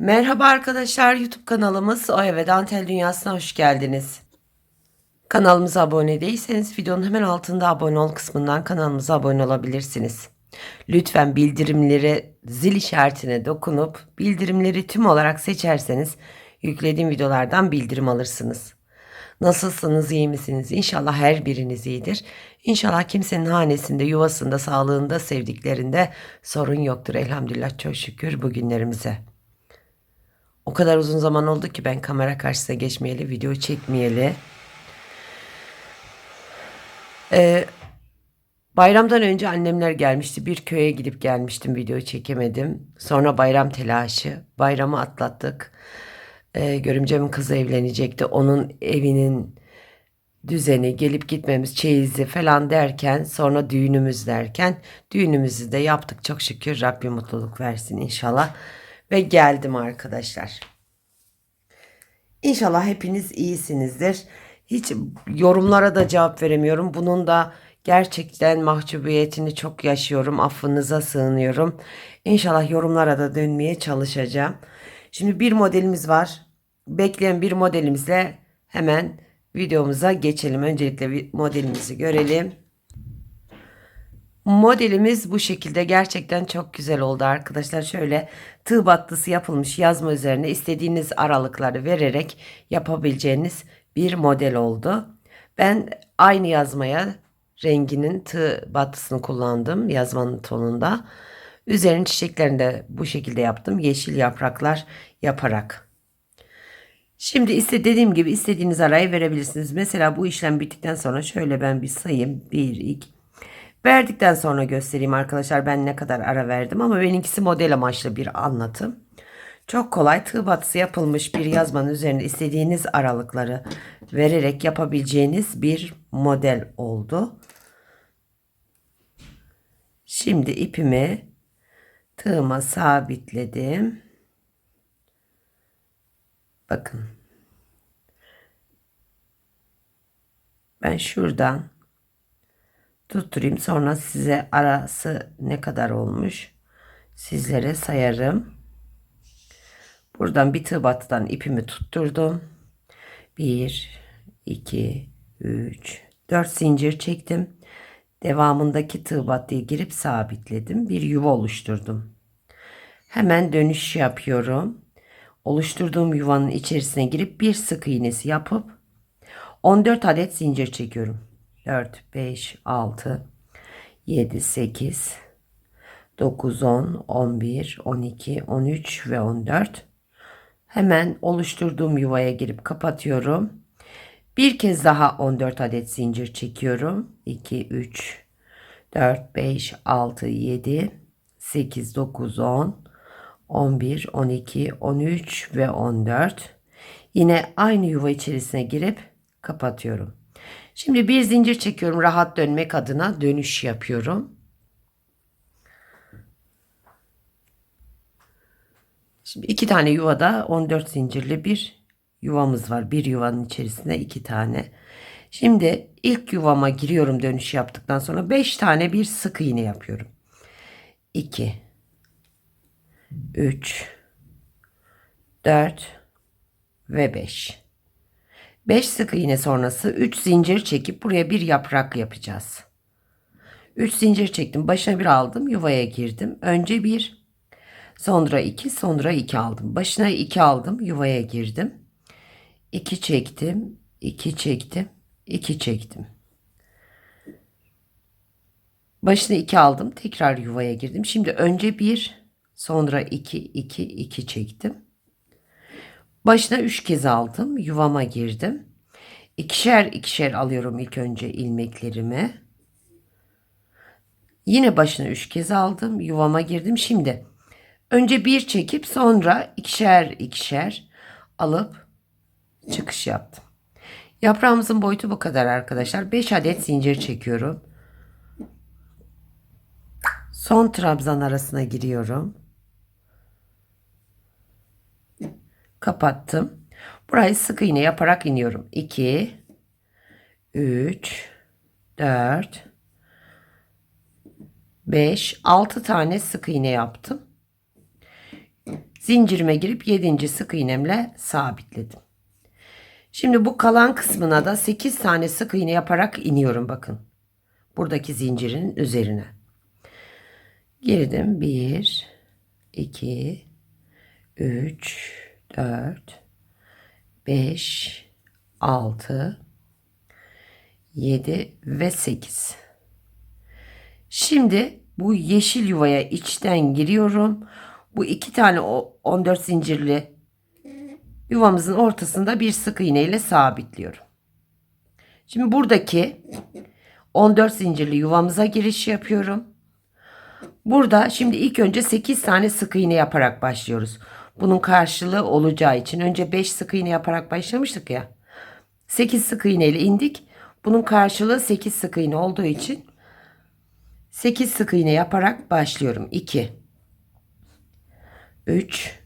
Merhaba arkadaşlar YouTube kanalımız Oya ve Dantel Dünyası'na hoş geldiniz. Kanalımıza abone değilseniz videonun hemen altında abone ol kısmından kanalımıza abone olabilirsiniz. Lütfen bildirimleri zil işaretine dokunup bildirimleri tüm olarak seçerseniz yüklediğim videolardan bildirim alırsınız. Nasılsınız, iyi misiniz? İnşallah her biriniz iyidir. İnşallah kimsenin hanesinde, yuvasında, sağlığında, sevdiklerinde sorun yoktur. Elhamdülillah çok şükür bugünlerimize. O kadar uzun zaman oldu ki ben kamera karşısına geçmeyeli, video çekmeyeli. Ee, bayramdan önce annemler gelmişti. Bir köye gidip gelmiştim, video çekemedim. Sonra bayram telaşı, bayramı atlattık. Ee, görümcemin kızı evlenecekti. Onun evinin düzeni, gelip gitmemiz, çeyizi falan derken, sonra düğünümüz derken, düğünümüzü de yaptık çok şükür. Rabbim mutluluk versin inşallah. Ve geldim arkadaşlar. İnşallah hepiniz iyisinizdir. Hiç yorumlara da cevap veremiyorum. Bunun da gerçekten mahcubiyetini çok yaşıyorum. Affınıza sığınıyorum. İnşallah yorumlara da dönmeye çalışacağım. Şimdi bir modelimiz var. Bekleyen bir modelimizle hemen videomuza geçelim. Öncelikle modelimizi görelim. Modelimiz bu şekilde gerçekten çok güzel oldu arkadaşlar. Şöyle tığ battısı yapılmış yazma üzerine istediğiniz aralıkları vererek yapabileceğiniz bir model oldu. Ben aynı yazmaya renginin tığ battısını kullandım yazmanın tonunda. Üzerin çiçeklerini de bu şekilde yaptım. Yeşil yapraklar yaparak. Şimdi iste dediğim gibi istediğiniz arayı verebilirsiniz. Mesela bu işlem bittikten sonra şöyle ben bir sayayım. 1, 2, Verdikten sonra göstereyim arkadaşlar ben ne kadar ara verdim ama benimkisi model amaçlı bir anlatım. Çok kolay tığ batısı yapılmış bir yazmanın üzerinde istediğiniz aralıkları vererek yapabileceğiniz bir model oldu. Şimdi ipimi tığıma sabitledim. Bakın. Ben şuradan tutturayım. Sonra size arası ne kadar olmuş sizlere sayarım. Buradan bir tığ battıdan ipimi tutturdum. 1, 2, 3, 4 zincir çektim. Devamındaki tığ battıya girip sabitledim. Bir yuva oluşturdum. Hemen dönüş yapıyorum. Oluşturduğum yuvanın içerisine girip bir sık iğnesi yapıp 14 adet zincir çekiyorum. 4, 5, 6, 7, 8, 9, 10, 11, 12, 13 ve 14. Hemen oluşturduğum yuvaya girip kapatıyorum. Bir kez daha 14 adet zincir çekiyorum. 2, 3, 4, 5, 6, 7, 8, 9, 10, 11, 12, 13 ve 14. Yine aynı yuva içerisine girip kapatıyorum. Şimdi bir zincir çekiyorum rahat dönmek adına dönüş yapıyorum. Şimdi iki tane yuvada 14 zincirli bir yuvamız var. Bir yuvanın içerisinde iki tane. Şimdi ilk yuvama giriyorum dönüş yaptıktan sonra 5 tane bir sık iğne yapıyorum. 2 3 4 ve 5. 5 sık iğne sonrası 3 zincir çekip buraya bir yaprak yapacağız. 3 zincir çektim. Başına bir aldım. Yuvaya girdim. Önce bir, sonra 2, sonra 2 aldım. Başına 2 aldım. Yuvaya girdim. 2 çektim, 2 çektim, 2 çektim. Başına 2 aldım. Tekrar yuvaya girdim. Şimdi önce 1, sonra 2, 2, 2 çektim. Başına 3 kez aldım. Yuvama girdim. İkişer ikişer alıyorum ilk önce ilmeklerimi. Yine başına 3 kez aldım. Yuvama girdim. Şimdi önce bir çekip sonra ikişer ikişer alıp çıkış yaptım. Yaprağımızın boyutu bu kadar arkadaşlar. 5 adet zincir çekiyorum. Son trabzan arasına giriyorum. Kapattım. Burayı sık iğne yaparak iniyorum. 2 3 4 5 6 tane sık iğne yaptım. Zincirime girip 7. sık iğnemle sabitledim. Şimdi bu kalan kısmına da 8 tane sık iğne yaparak iniyorum bakın. Buradaki zincirin üzerine. Girdim 1 2 3 4 5 6 7 ve 8. Şimdi bu yeşil yuvaya içten giriyorum. Bu iki tane o 14 zincirli yuvamızın ortasında bir sık iğne ile sabitliyorum. Şimdi buradaki 14 zincirli yuvamıza giriş yapıyorum. Burada şimdi ilk önce 8 tane sık iğne yaparak başlıyoruz. Bunun karşılığı olacağı için önce 5 sık iğne yaparak başlamıştık ya. 8 sık iğne ile indik. Bunun karşılığı 8 sık iğne olduğu için 8 sık iğne yaparak başlıyorum. 2 3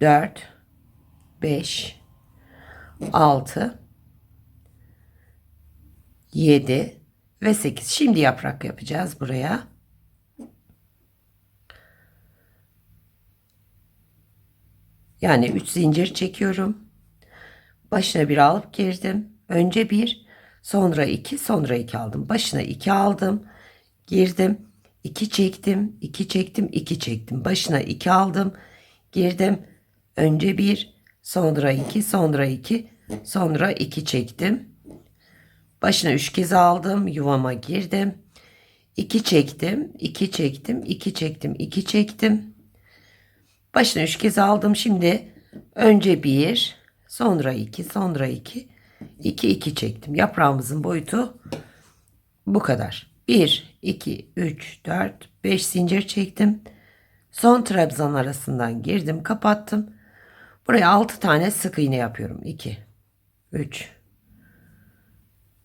4 5 6 7 ve 8. Şimdi yaprak yapacağız buraya. Yani 3 zincir çekiyorum. Başına bir alıp girdim. Önce bir, sonra iki, sonra iki aldım. Başına iki aldım. Girdim. iki çektim, iki çektim, iki çektim. Başına iki aldım. Girdim. Önce bir, sonra iki, sonra iki, sonra iki çektim. Başına üç kez aldım. Yuvama girdim. iki çektim, iki çektim, iki çektim, iki çektim. Başına üç kez aldım. Şimdi önce bir, sonra iki, sonra iki, iki, iki çektim. Yaprağımızın boyutu bu kadar. 1, 2, 3, 4, 5 zincir çektim. Son trabzan arasından girdim, kapattım. Buraya 6 tane sık iğne yapıyorum. 2, 3,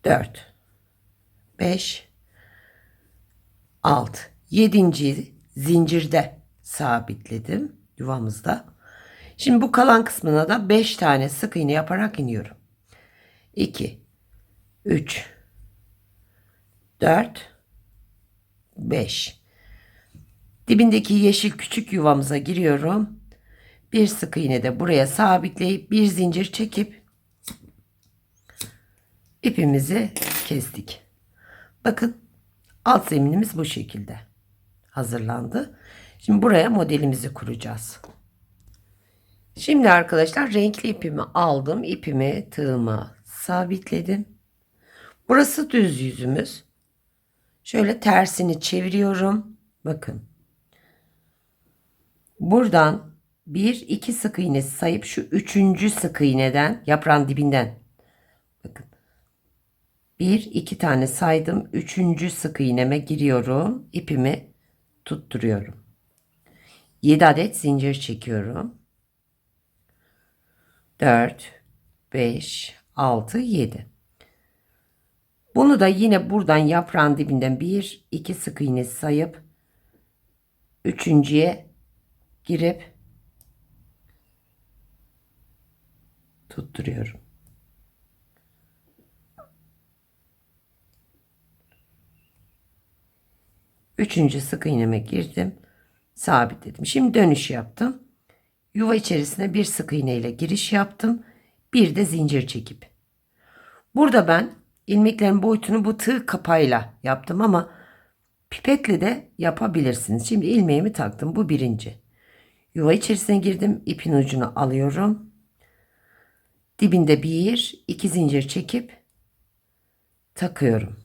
4, 5, 6. 7. zincirde sabitledim yuvamızda. Şimdi bu kalan kısmına da 5 tane sık iğne yaparak iniyorum. 2 3 4 5 Dibindeki yeşil küçük yuvamıza giriyorum. Bir sık iğne de buraya sabitleyip bir zincir çekip ipimizi kestik. Bakın alt zeminimiz bu şekilde hazırlandı. Şimdi buraya modelimizi kuracağız. Şimdi arkadaşlar renkli ipimi aldım. İpimi tığıma sabitledim. Burası düz yüzümüz. Şöyle tersini çeviriyorum. Bakın. Buradan bir iki sık iğne sayıp şu üçüncü sık iğneden yaprağın dibinden bakın bir iki tane saydım üçüncü sık iğneme giriyorum ipimi tutturuyorum 7 adet zincir çekiyorum 4 5 6 7 bunu da yine buradan yaprağın dibinden bir iki sık iğne sayıp üçüncüye girip tutturuyorum. Üçüncü sık iğneme girdim. Sabitledim. Şimdi dönüş yaptım. Yuva içerisine bir sık iğne ile giriş yaptım. Bir de zincir çekip. Burada ben ilmeklerin boyutunu bu tığ kapağıyla yaptım ama pipetle de yapabilirsiniz. Şimdi ilmeğimi taktım. Bu birinci. Yuva içerisine girdim. ipin ucunu alıyorum. Dibinde bir, iki zincir çekip takıyorum.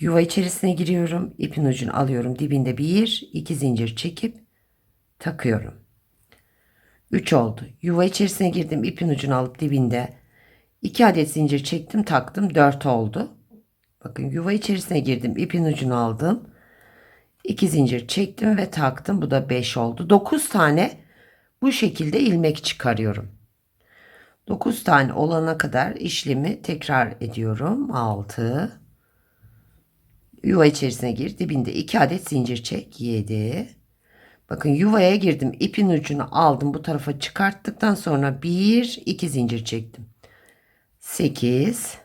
Yuva içerisine giriyorum. ipin ucunu alıyorum. Dibinde bir, iki zincir çekip takıyorum. 3 oldu. Yuva içerisine girdim. ipin ucunu alıp dibinde 2 adet zincir çektim, taktım. 4 oldu. Bakın yuva içerisine girdim. ipin ucunu aldım. 2 zincir çektim ve taktım. Bu da 5 oldu. 9 tane bu şekilde ilmek çıkarıyorum. 9 tane olana kadar işlemi tekrar ediyorum. 6 Yuva içerisine gir. Dibinde 2 adet zincir çek. 7 Bakın yuvaya girdim. ipin ucunu aldım. Bu tarafa çıkarttıktan sonra 1 2 zincir çektim. 8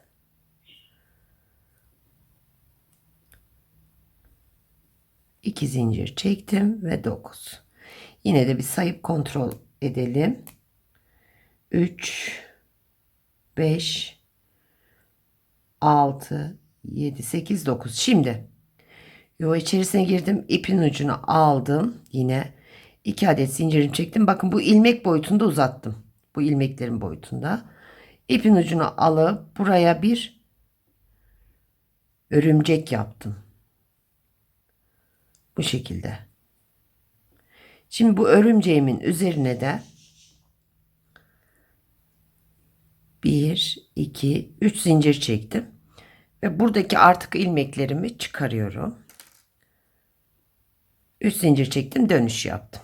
2 zincir çektim ve 9. Yine de bir sayıp kontrol edelim. 3 5 6 7 8 9. Şimdi yuva içerisine girdim. ipin ucunu aldım. Yine 2 adet zincirim çektim. Bakın bu ilmek boyutunda uzattım. Bu ilmeklerin boyutunda. İpin ucunu alıp buraya bir örümcek yaptım. Bu şekilde. Şimdi bu örümceğimin üzerine de 1, 2, 3 zincir çektim. Ve buradaki artık ilmeklerimi çıkarıyorum. 3 zincir çektim dönüş yaptım.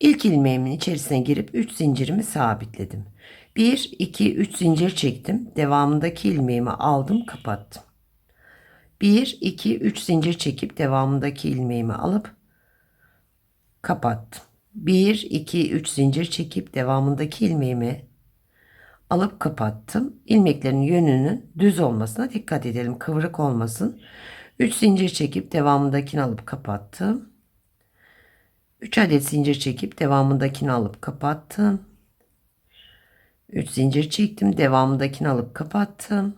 İlk ilmeğimin içerisine girip 3 zincirimi sabitledim. 1, 2, 3 zincir çektim. Devamındaki ilmeğimi aldım kapattım. 1, 2, 3 zincir çekip devamındaki ilmeğimi alıp kapattım. 1, 2, 3 zincir çekip devamındaki ilmeğimi alıp kapattım. İlmeklerin yönünün düz olmasına dikkat edelim. Kıvrık olmasın. 3 zincir çekip devamındakini alıp kapattım. 3 adet zincir çekip devamındakini alıp kapattım. 3 zincir çektim. Devamındakini alıp kapattım.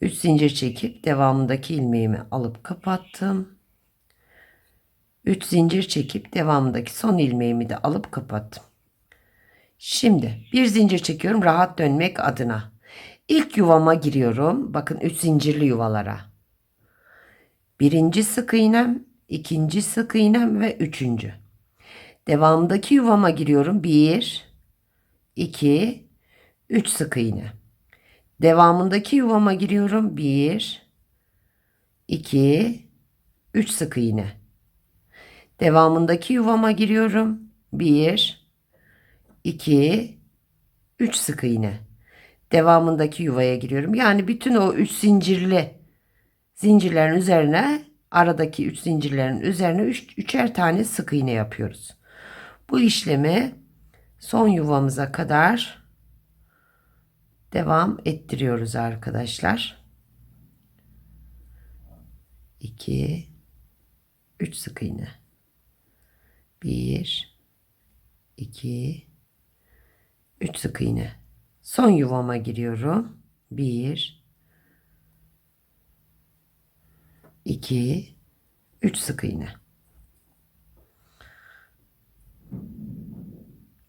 3 zincir çekip devamındaki ilmeğimi alıp kapattım. 3 zincir çekip devamındaki son ilmeğimi de alıp kapattım. Şimdi bir zincir çekiyorum rahat dönmek adına. İlk yuvama giriyorum. Bakın 3 zincirli yuvalara. Birinci sık iğnem, ikinci sık iğnem ve üçüncü. Devamındaki yuvama giriyorum. 1 2 3 sık iğne. Devamındaki yuvama giriyorum. 1 2 3 sık iğne. Devamındaki yuvama giriyorum. 1 2 3 sık iğne. Devamındaki yuvaya giriyorum. Yani bütün o 3 zincirli zincirlerin üzerine aradaki 3 zincirlerin üzerine 3 üçer tane sık iğne yapıyoruz. Bu işlemi son yuvamıza kadar devam ettiriyoruz arkadaşlar. 2 3 sık iğne. 1 2 3 sık iğne. Son yuvama giriyorum. 1 2 3 sık iğne.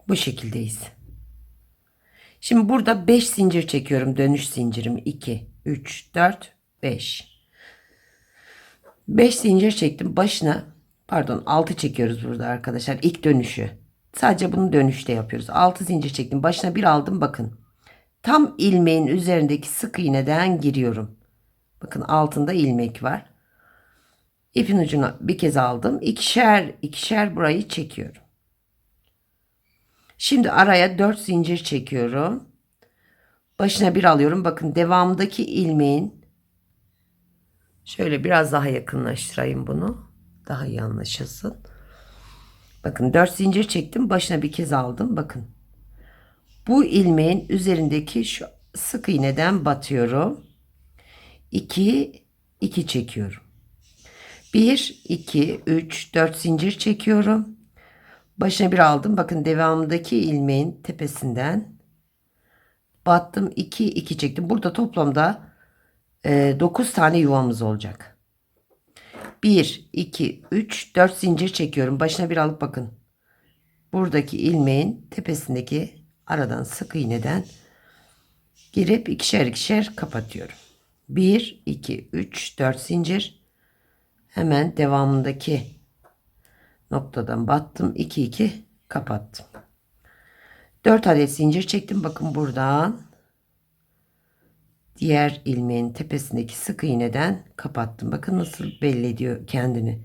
Bu şekildeyiz. Şimdi burada 5 zincir çekiyorum. Dönüş zincirim 2 3 4 5. 5 zincir çektim. Başına pardon 6 çekiyoruz burada arkadaşlar. İlk dönüşü. Sadece bunu dönüşte yapıyoruz. 6 zincir çektim. Başına bir aldım bakın. Tam ilmeğin üzerindeki sık iğneden giriyorum. Bakın altında ilmek var. İpin ucuna bir kez aldım. İkişer ikişer burayı çekiyorum. Şimdi araya 4 zincir çekiyorum. Başına bir alıyorum. Bakın devamındaki ilmeğin şöyle biraz daha yakınlaştırayım bunu. Daha iyi anlaşılsın. Bakın 4 zincir çektim. Başına bir kez aldım. Bakın. Bu ilmeğin üzerindeki şu sık iğneden batıyorum. 2 2 çekiyorum. 1 2 3 4 zincir çekiyorum. Başına bir aldım. Bakın devamındaki ilmeğin tepesinden battım. 2 2 çektim. Burada toplamda e, 9 tane yuvamız olacak. 1 2 3 4 zincir çekiyorum. Başına bir alıp bakın. Buradaki ilmeğin tepesindeki aradan sık iğneden girip ikişer ikişer kapatıyorum. 1 2 3 4 zincir hemen devamındaki noktadan battım 2 2 kapattım 4 adet zincir çektim bakın buradan diğer ilmeğin tepesindeki sık iğneden kapattım. Bakın nasıl belli ediyor kendini.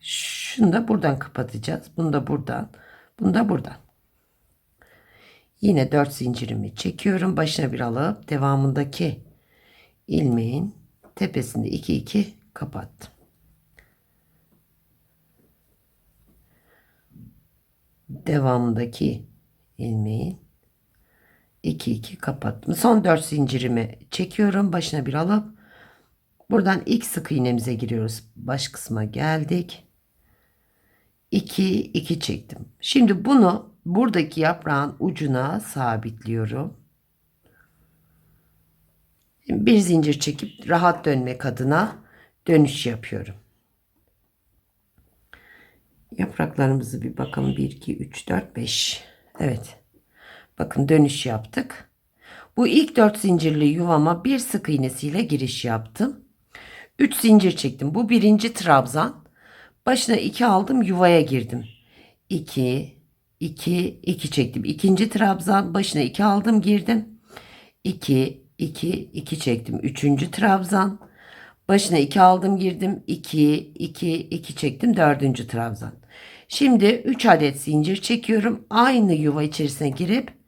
Şunu da buradan kapatacağız. Bunu da buradan. Bunu da buradan. Yine 4 zincirimi çekiyorum. Başına bir alıp devamındaki ilmeğin tepesinde 2 2 kapattım. Devamındaki ilmeğin 2 2 kapattım. Son 4 zincirimi çekiyorum. Başına bir alıp Buradan ilk sık iğnemize giriyoruz. Baş kısma geldik. 2 2 çektim. Şimdi bunu buradaki yaprağın ucuna sabitliyorum. Bir zincir çekip rahat dönmek adına dönüş yapıyorum. Yapraklarımızı bir bakalım. 1, 2, 3, 4, 5. Evet. Bakın dönüş yaptık. Bu ilk 4 zincirli yuvama bir sık iğnesiyle giriş yaptım. 3 zincir çektim. Bu birinci trabzan. Başına 2 aldım yuvaya girdim. 2, 2, 2 çektim. İkinci trabzan başına 2 aldım girdim. 2, 2, 2 çektim. Üçüncü trabzan. Başına 2 aldım girdim. 2, 2, 2 çektim. Dördüncü trabzan. Şimdi 3 adet zincir çekiyorum. Aynı yuva içerisine girip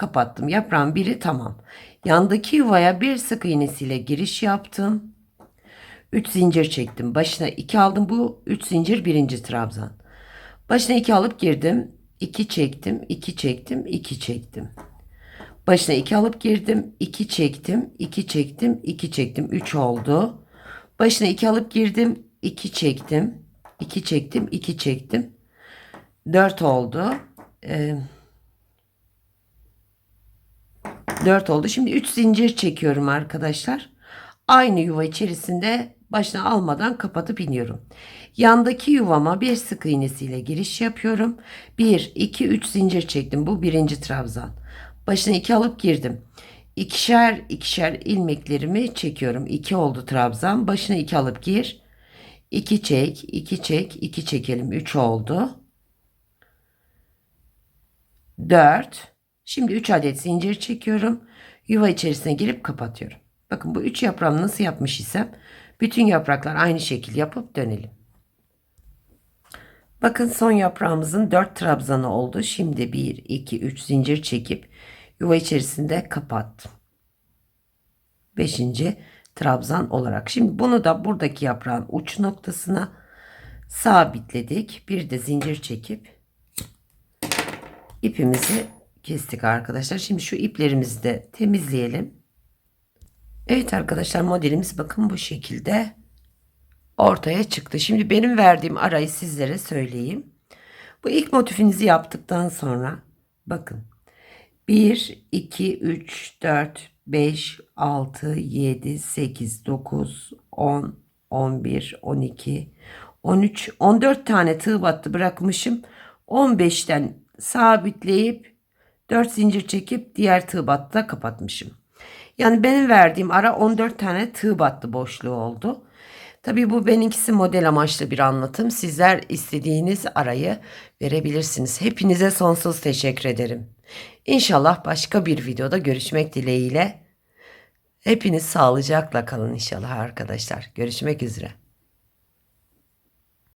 kapattım. Yaprağın biri tamam. Yandaki yuvaya bir sık iğnesiyle giriş yaptım. 3 zincir çektim. Başına 2 aldım. Bu 3 zincir birinci trabzan. Başına 2 alıp girdim. 2 çektim. 2 çektim. 2 çektim. Başına 2 alıp girdim. 2 çektim. 2 çektim. 2 çektim. 3 oldu. Başına 2 alıp girdim. 2 çektim. 2 çektim. 2 çektim. 4 oldu. Ee, 4 oldu. Şimdi 3 zincir çekiyorum arkadaşlar. Aynı yuva içerisinde başına almadan kapatıp iniyorum. Yandaki yuvama bir sık iğnesiyle giriş yapıyorum. 1, 2, 3 zincir çektim. Bu birinci trabzan. Başına 2 alıp girdim. İkişer ikişer ilmeklerimi çekiyorum. 2 oldu trabzan. Başına 2 alıp gir. 2 çek, 2 çek, 2 çekelim. 3 oldu. 4. Şimdi 3 adet zincir çekiyorum. Yuva içerisine girip kapatıyorum. Bakın bu 3 yaprağımı nasıl yapmış isem bütün yapraklar aynı şekil yapıp dönelim. Bakın son yaprağımızın 4 trabzanı oldu. Şimdi 1, 2, 3 zincir çekip yuva içerisinde kapattım. 5. trabzan olarak. Şimdi bunu da buradaki yaprağın uç noktasına sabitledik. Bir de zincir çekip ipimizi kestik arkadaşlar. Şimdi şu iplerimizi de temizleyelim. Evet arkadaşlar modelimiz bakın bu şekilde ortaya çıktı. Şimdi benim verdiğim arayı sizlere söyleyeyim. Bu ilk motifinizi yaptıktan sonra bakın 1, 2, 3, 4, 5, 6, 7, 8, 9, 10, 11, 12, 13, 14 tane tığ battı bırakmışım. 15'ten sabitleyip 4 zincir çekip diğer tığ batta kapatmışım. Yani benim verdiğim ara 14 tane tığ battı boşluğu oldu. Tabii bu benimkisi model amaçlı bir anlatım. Sizler istediğiniz arayı verebilirsiniz. Hepinize sonsuz teşekkür ederim. İnşallah başka bir videoda görüşmek dileğiyle. Hepiniz sağlıcakla kalın inşallah arkadaşlar. Görüşmek üzere.